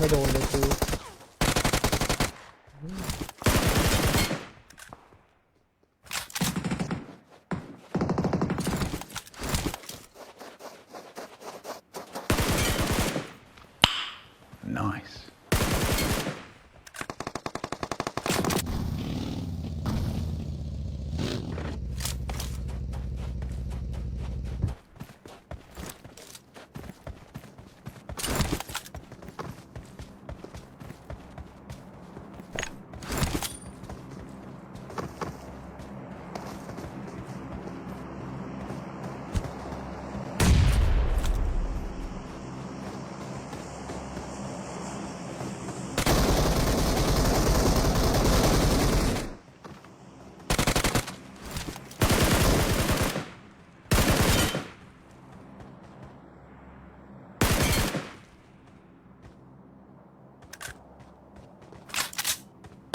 ไม่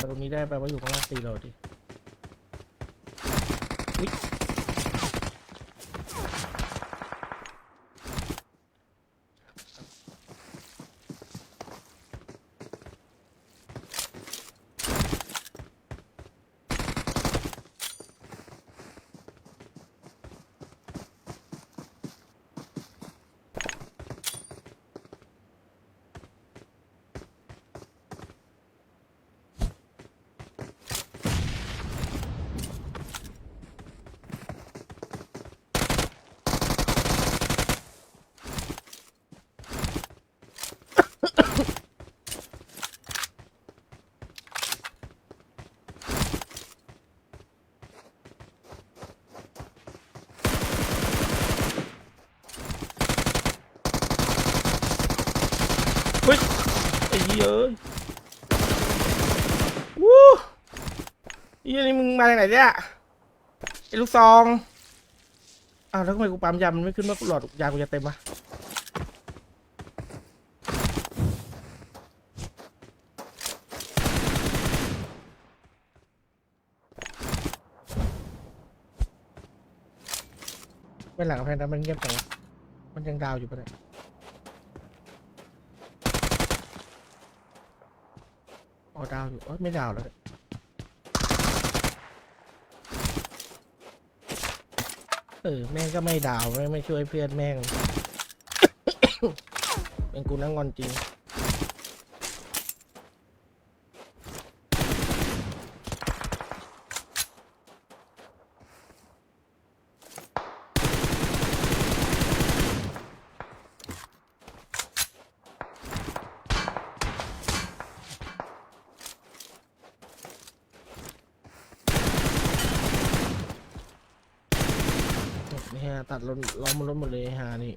ตรงนี้ได้แปลว่าอยู่ข้างล่างตีเราดิ ฮ้ยไอ้เหี้ยเอ้ยวู้ไอ้เหี้ยนี่มึงมาจากไหนเนี่ยไอ้ลูกซองอ้าวแล้วทำไมกูปั๊มยามันไม่ขึ้นว่าหลอดยากูจะเต็มวะไม่หลังแพงนั้นมันเงียบจังวะมันยังดาวอยู่ปะเนี่ย อ๋อดาวอยู่เอ้ยไม่ดาวแล้วเออแม่งก็ไม่ดาวไม่ไม่ช่วยเพื่อนแม่ง เป็นกูนั่งงอนจริง นี่ฮะตัดล้นล้อมมันล้นหมดเลยฮะนี่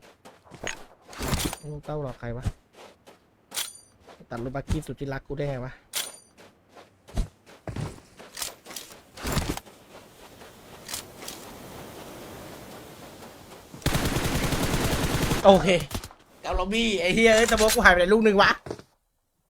ลูกเต้าหรอกใครวะ ตัดรถบักกี้สุดที่รักกูได้ไงวะโอเคเกาล็อบบี้ไอ้เฮียเอ้ยตะโบกกูหายไปไหนลูกหนึ่งวะ